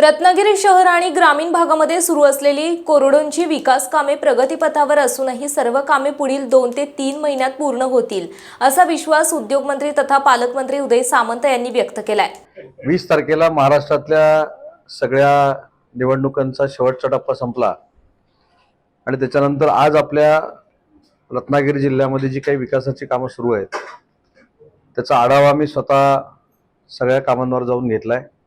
रत्नागिरी शहर आणि ग्रामीण भागामध्ये सुरू असलेली कोरडोंची विकास कामे प्रगतीपथावर असूनही सर्व कामे पुढील दोन ते तीन महिन्यात पूर्ण होतील असा विश्वास उद्योगमंत्री तथा पालकमंत्री उदय सामंत यांनी व्यक्त केलाय. वीस तारखेला महाराष्ट्रातल्या सगळ्या निवडणुकांचा शेवटचा टप्पा संपला आणि त्याच्यानंतर आज आपल्या रत्नागिरी जिल्ह्यामध्ये जी काही विकासाची कामं सुरू आहेत त्याचा आढावा मी स्वतः सगळ्या कामांवर जाऊन घेतला आहे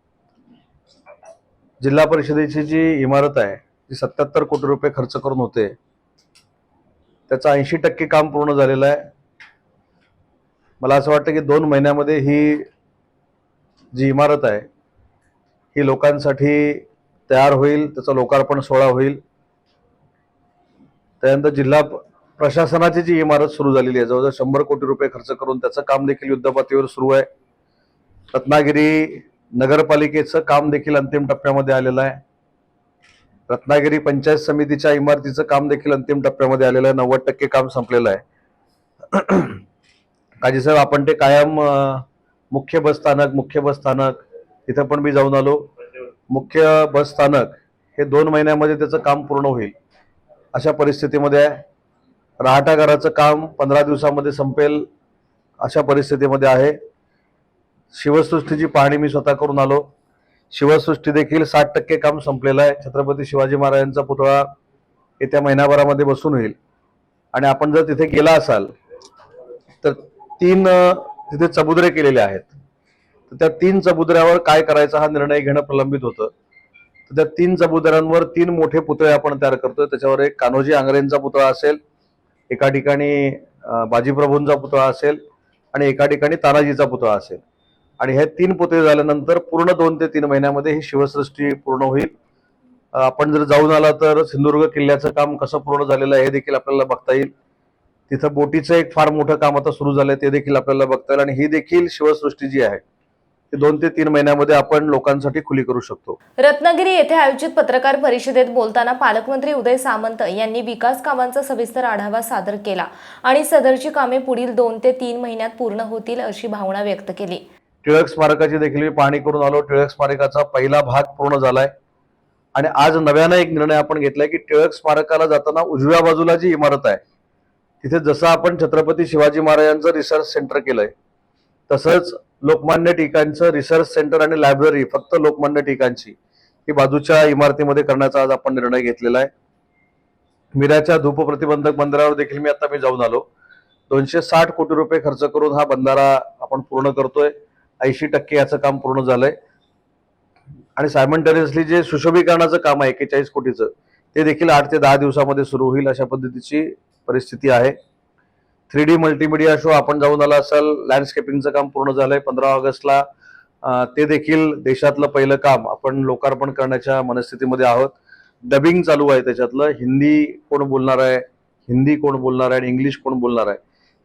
जिल्हा परिषदेची जी इमारत आहे ती सत्याहत्तर कोटी रुपये खर्च करून होते. त्याचं ऐंशी टक्के काम पूर्ण झालेलं आहे. मला असं वाटतं की दोन महिन्यामध्ये ही जी इमारत आहे ही लोकांसाठी तयार होईल त्याचा लोकार्पण सोहळा होईल. त्यानंतर जिल्हा प्रशासनाची जी इमारत सुरू झालेली आहे जवळजवळ शंभर कोटी रुपये खर्च करून त्याचं काम देखील युद्धपातळीवर सुरू आहे. रत्नागिरी नगरपालिकेचं काम देखील अंतिम टप्प्यामध्ये आलेलं आहे. रत्नागिरी पंचायत समितीच्या इमारतीचं काम देखील अंतिम टप्प्यामध्ये आलेलं आहे. नव्वद टक्के काम संपलेलं आहे. काजीसाहेब आपण ते कायम मुख्य बस स्थानक मुख्य बस स्थानक तिथं पण मी जाऊन आलो. मुख्य बस स्थानक हे दोन महिन्यामध्ये त्याचं काम पूर्ण होईल अशा परिस्थितीमध्ये आहे. राहटाघराचं घराचं काम पंधरा दिवसामध्ये संपेल अशा परिस्थितीमध्ये आहे. शिवसृष्टीची पाहणी मी स्वतः करून आलो. शिवसृष्टी देखील साठ टक्के काम संपलेलं आहे. छत्रपती शिवाजी महाराजांचा पुतळा येत्या महिनाभरामध्ये बसून होईल. आणि आपण जर तिथे गेला असाल तर तीन तिथे चबुद्रे केलेले आहेत. तर त्या तीन चबुद्र्यावर काय करायचा हा निर्णय घेणं प्रलंबित होतं. तर त्या तीन चबुद्र्यांवर तीन मोठे पुतळे आपण तयार करतोय. त्याच्यावर एक कान्होजी आंग्रेंचा पुतळा असेल एका ठिकाणी बाजीप्रभूंचा पुतळा असेल आणि एका ठिकाणी तानाजीचा पुतळा असेल. आणि हे तीन पुतळे झाल्यानंतर पूर्ण दोन ते तीन महिन्यामध्ये ही शिवसृष्टी पूर्ण होईल. आपण जर जाऊन आला तर सिंधुदुर्ग किल्ल्याचं काम कसं पूर्ण झालेलं आहे हे देखील आपल्याला बघता येईल. तिथं बोटीचं एक फार मोठं काम आता सुरू झालंय ते देखील आपल्याला बघता येईल आणि ही देखील शिवसृष्टी जी आहे ती दोन ते तीन महिन्यामध्ये आपण लोकांसाठी खुली करू शकतो. रत्नागिरी येथे आयोजित पत्रकार परिषदेत बोलताना पालकमंत्री उदय सामंत यांनी विकास कामांचा सविस्तर आढावा सादर केला आणि सदरची कामे पुढील दोन ते तीन महिन्यात पूर्ण होतील अशी भावना व्यक्त केली. टिळक स्मारकाची देखील मी पाहणी करून आलो. टिळक स्मारकाचा पहिला भाग पूर्ण झालाय. आणि आज नव्यानं एक निर्णय आपण घेतलाय की टिळक स्मारकाला जाताना उजव्या बाजूला जी इमारत आहे तिथे जसं आपण छत्रपती शिवाजी महाराजांचं रिसर्च सेंटर केलंय तसंच लोकमान्य टिकांचं रिसर्च सेंटर आणि लायब्ररी फक्त लोकमान्य टिकांची ही बाजूच्या इमारतीमध्ये करण्याचा आज आपण निर्णय घेतलेला आहे. मिराच्या धूप प्रतिबंधक बंदरावर देखील मी आता मी जाऊन आलो. दोनशे साठ कोटी रुपये खर्च करून हा बंधारा आपण पूर्ण करतोय. ऐंशी टक्के याचं काम पूर्ण झालंय. आणि सायमंटेनियसली जे सुशोभीकरणाचं काम आहे एक्केचाळीस कोटीचं ते देखील आठ ते दहा दिवसामध्ये सुरू होईल अशा पद्धतीची परिस्थिती आहे. थ्री डी मल्टीमीडिया शो आपण जाऊन आला असाल लँडस्केपिंगचं काम पूर्ण झालंय. पंधरा ऑगस्टला ते देखील देशातलं पहिलं काम आपण लोकार्पण करण्याच्या मनस्थितीमध्ये आहोत. डबिंग चालू आहे त्याच्यातलं. हिंदी कोण बोलणार आहे? हिंदी कोण बोलणार आहे? आणि इंग्लिश कोण बोलणार आहे?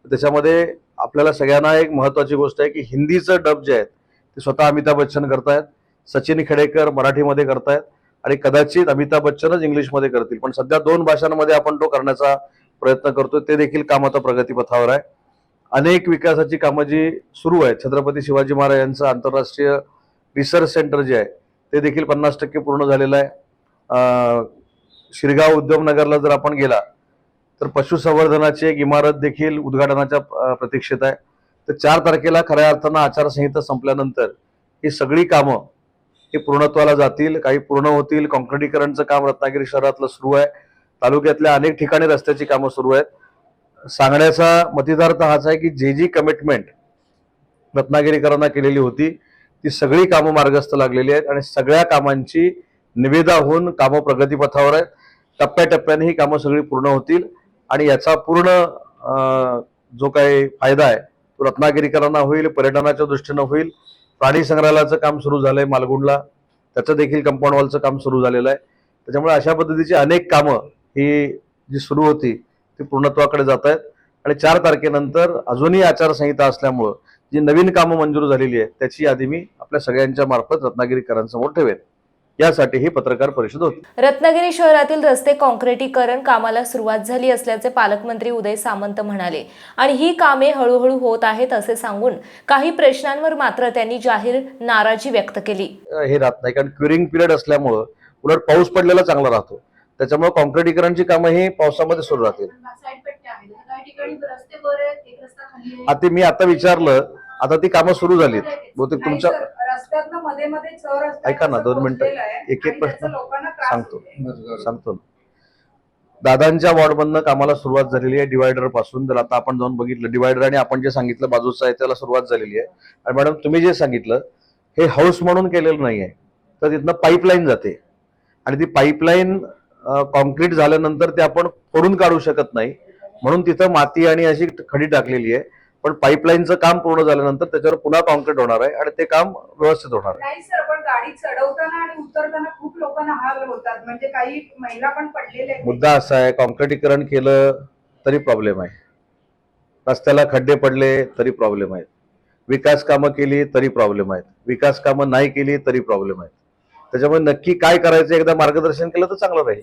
त्याच्यामध्ये आपल्याला सगळ्यांना एक महत्वाची गोष्ट आहे की हिंदीचं डब जे आहेत ते स्वतः अमिताभ बच्चन करतायत सचिन खेडेकर मराठीमध्ये करतायत आणि कदाचित अमिताभ बच्चनच इंग्लिशमध्ये करतील. पण सध्या दोन भाषांमध्ये आपण तो करण्याचा प्रयत्न करतोय ते देखील काम आता प्रगतीपथावर आहे. अनेक विकासाची कामं जी सुरू आहेत छत्रपती शिवाजी महाराजांचं आंतरराष्ट्रीय रिसर्च सेंटर जे आहे ते देखील पन्नास टक्के पूर्ण झालेलं आहे. शिरगाव उद्यमनगरला जर आपण गेला तर पशुसंवर्धनाची एक इमारत देखील उद्घाटनाच्या प्रतीक्षेत आहे. तर चार तारखेला खऱ्या अर्थानं आचारसंहिता संपल्यानंतर ही सगळी कामं ही पूर्णत्वाला जातील काही पूर्ण होतील. कॉन्क्रिटीकरणचं काम रत्नागिरी शहरातलं सुरू आहे. तालुक्यातल्या अनेक ठिकाणी रस्त्याची कामं सुरू आहेत. सांगण्याचा मतिदार्थ हाच आहे की जे जी कमिटमेंट रत्नागिरीकरांना केलेली होती ती सगळी कामं मार्गस्थ लागलेली आहेत आणि सगळ्या कामांची निवेदा होऊन कामं प्रगतीपथावर आहेत. टप्प्याटप्प्याने ही कामं सगळी पूर्ण होतील. आणि याचा पूर्ण जो काही फायदा आहे तो रत्नागिरीकरांना होईल पर्यटनाच्या दृष्टीनं होईल. प्राणी संग्रहालयाचं काम सुरू झालंय मालगुंडला. त्याचं देखील कंपाऊंड वॉलचं काम सुरू झालेलं आहे. त्याच्यामुळे अशा पद्धतीची अनेक कामं ही जी सुरू होती ती पूर्णत्वाकडे जात आहेत. आणि चार तारखेनंतर अजूनही आचारसंहिता असल्यामुळं जी नवीन कामं मंजूर झालेली आहेत त्याची यादी मी आपल्या सगळ्यांच्या मार्फत रत्नागिरीकरांसमोर ठेवेन. यासाठी ही पत्रकार परिषद होती. रत्नागिरी शहरातील रस्ते काँक्रिटीकरण कामाला सुरुवात झाली असल्याचे पालकमंत्री उदय सामंत म्हणाले. आणि ही कामे हळूहळू होत आहेत असे सांगून काही प्रश्नांवर मात्र त्यांनी जाहीर नाराजी व्यक्त केली. हे राहत नाही कारण क्युरिंग पिरियड असल्यामुळं उलट पाऊस पडलेला चांगला राहतो. त्याच्यामुळे कॉन्क्रिटीकरणची कामं ही पावसामध्ये सुरू राहतील. साईड पट्ट्या आहेत. काही ठिकाणी रस्ते वर आहेत एक रस्ता खाली आहे. आता मी आता विचारलं आता ती कामं सुरू झालीत. बहुतेक तुमच्या रस्त्यातनं मध्ये मध्ये चर रस्ता ऐका ना, दोन मिनिटं. एक- एक प्रश्न सांगतो. सांगतो. दादांच्या वॉर्डमधनं कामाला सुरुवात झालेली आहे डिवायडरपासून जर आता आपण जाऊन बघितलं डिवायडर आणि आपण जे सांगितलं बाजूचं आहे त्याला सुरुवात झालेली आहे. आणि मॅडम तुम्ही जे सांगितलं हे हाऊस म्हणून केलेलं नाही आहे. तर तिथनं पाईपलाईन जाते. आणि ती पाईपलाईन कॉन्क्रीट झाल्यानंतर ते आपण फोडून काढू शकत नाही. म्हणून तिथं माती आणि अशी खडी टाकलेली आहे. पण पाईपलाईनचं काम पूर्ण झाल्यानंतर त्याच्यावर पुन्हा कॉन्क्रीट होणार आहे आणि ते काम व्यवस्थित होणार आहे नाही सर पण गाडी चढवताना आणि उतरताना खूप लोकांना हाल होतात म्हणजे काही महिला पण पडलेल्या मुद्दा असा आहे कॉन्क्रिटीकरण केलं तरी प्रॉब्लेम आहे रस्त्याला खड्डे पडले तरी प्रॉब्लेम आहेत विकास कामं केली तरी प्रॉब्लेम आहेत विकास कामं नाही केली तरी प्रॉब्लेम आहेत त्याच्यामुळे नक्की काय करायचं एकदा मार्गदर्शन केलं तर चांगलं राहील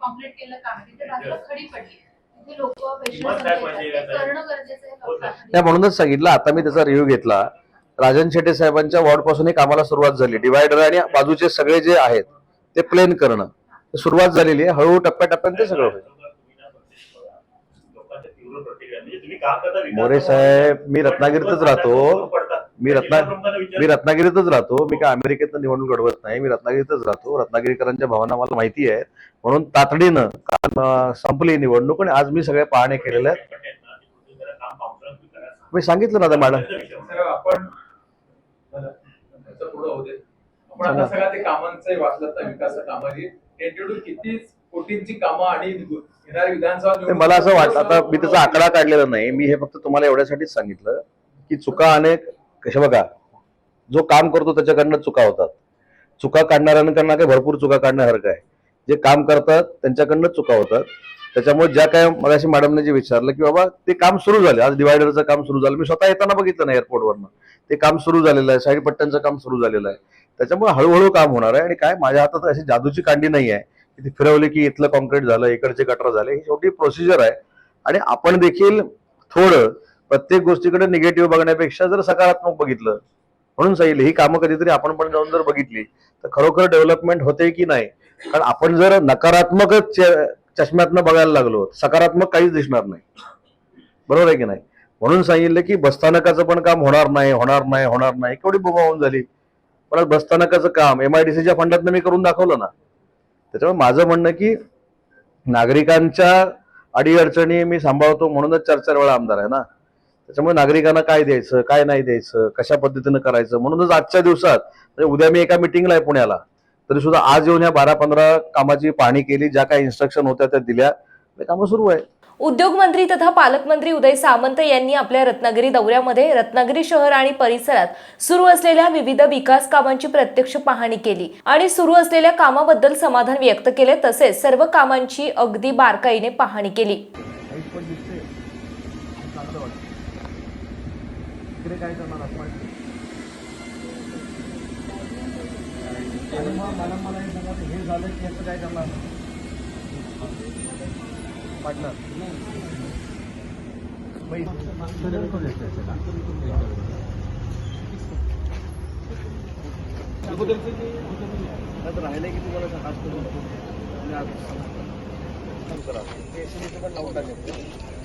कॉम्प्लीट केलं काम आहे. तिथे बाजूला खडी पडली तिथे लोक किंमत काय पाहिजे ते करणं गरजेचं आहे लोकांना. नाही म्हणूनच सांगितलं आता मी त्याचा रिव्ह्यू घेतला. राजन शेट्टे साहेबांच्या वॉर्डपासून ही कामाला सुरुवात झाली. डिवायडर आणि बाजूचे सगळे जे आहेत ते प्लेन करणं. सुरुवात झालेली आहे. हळूहळू टप्प्याटप्प्याने ते सगळं होईल. लोकांच्या तीव्र प्रतिक्रिया तुम्ही काम करता विकास मोरे साहेब मी रत्नागिरीतच राहतो. मी रत्ना मी रत्नागिरीतच राहतो. मी काय अमेरिकेत निवडणूक लढवत नाही. मी रत्नागिरीतच राहतो. रत्नागिरीकरांच्या भावना मला माहिती आहेत. म्हणून तातडीनं काल, संपली निवडणूक आणि आज मी सगळे पाहणे केलेले. आहेत मी सांगितलं ना मॅडम. सगळ्या मला असं वाटतं आता मी त्याचा आकडा काढलेला नाही. मी हे फक्त तुम्हाला एवढ्यासाठीच सांगितलं की चुका अनेक कशा बघा जो काम करतो त्याच्याकडनं चुका होतात. चुका काढणाऱ्यांकडनं काही भरपूर चुका काढण्यासारखं आहे. जे काम करतात त्यांच्याकडनं चुका होतात. त्याच्यामुळे ज्या काय मगाशी मॅडमने जे विचारलं की बाबा ते काम सुरू झाले. आज डिवायडरचं काम सुरू झालं. मी स्वतः येताना बघितलं ना एअरपोर्टवरनं ते काम सुरू झालेलं आहे. साईड पट्ट्यांचं काम सुरू झालेलं आहे. त्याच्यामुळे हळूहळू काम होणार आहे आणि काय माझ्या हातात अशी जादूची कांडी नाही आहे. की ती फिरवली की इथलं कॉन्क्रीट झालं इकडचे गटर झाले ही शेवटी प्रोसिजर आहे. आणि आपण देखील थोडं प्रत्येक गोष्टीकडे निगेटिव्ह बघण्यापेक्षा जर सकारात्मक बघितलं म्हणून सांगितलं ही कामं कधीतरी आपण पण जाऊन जर बघितली तर खरोखर डेव्हलपमेंट होते की नाही कारण आपण जर नकारात्मकच च- चष्म्यातनं बघायला लागलो सकारात्मक काहीच दिसणार नाही. बरोबर आहे की नाही? म्हणून सांगितलं की बसस्थानकाचं पण काम होणार नाही होणार नाही होणार नाही. केवढी बोंबावून झाली. पण बसस्थानकाचं काम एम आय डी सीच्या फंडातनं मी करून दाखवलं ना. त्याच्यामुळे माझं म्हणणं की नागरिकांच्या अडीअडचणी मी सांभाळतो म्हणूनच चार चार वेळा आमदार आहे ना. त्याच्यामुळे नागरिकांना काय द्यायचं काय नाही द्यायचं कशा पद्धतीनं करायचं म्हणूनच आजच्या दिवसात म्हणजे उद्या मी एका मिटिंगला आहे पुण्याला. तरी सुद्धा आज येऊन ह्या बारा पंधरा कामाची पाहणी केली ज्या काही इन्स्ट्रक्शन होत्या त्या दिल्या. ते कामं सुरू आहे. उद्योगमंत्री तथा पालकमंत्री उदय सामंत यांनी आपल्या रत्नागिरी दौऱ्यामध्ये रत्नागिरी शहर आणि परिसरात सुरू असलेल्या विविध विकास कामांची प्रत्यक्ष पाहणी केली आणि सुरू असलेल्या कामाबद्दल समाधान व्यक्त केले तसेच सर्व कामांची अगदी बारकाईने पाहणी केली. राहिले की तुम्हाला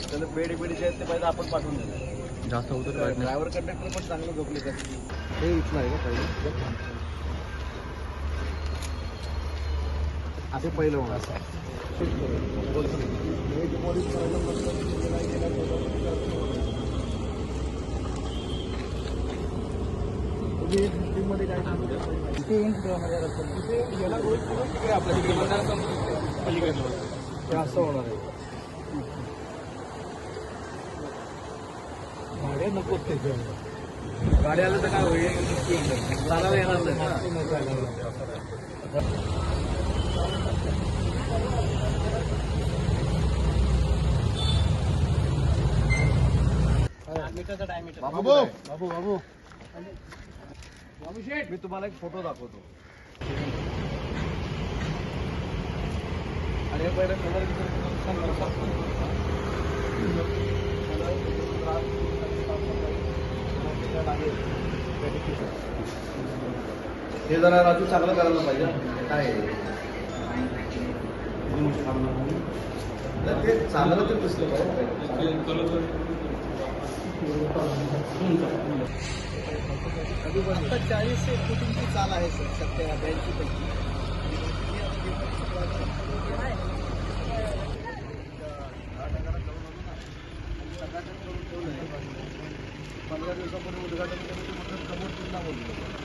त्याला बेड बेड जे आहेत ते पाहिजे आपण पाठवून देणार जास्त होतं ड्रायव्हर कंडक्टर पण चांगलं झोपले का हे इथलं आहे का पहिलं असे पहिलं होणार असं होणार आहे. भाडे नको गाड्या आलं तर काय होईल? चालायला येणार नाही. बाबू बाबू. बाबू मी तुम्हाला एक फोटो दाखवतो. आणि हे पहिलं कलर हे जरा राजू चांगलं करायला पाहिजे. काय? आहे? नाही, ते चांगलं तर दिसलं पाहिजे. आता चाळीस फुटींची चाल आहे सर सत्या ब्याऐंशी पैकी. पंधरा दिवसापूर्वी उद्घाटन केलं ते म्हणतात समोर पुन्हा बोललो.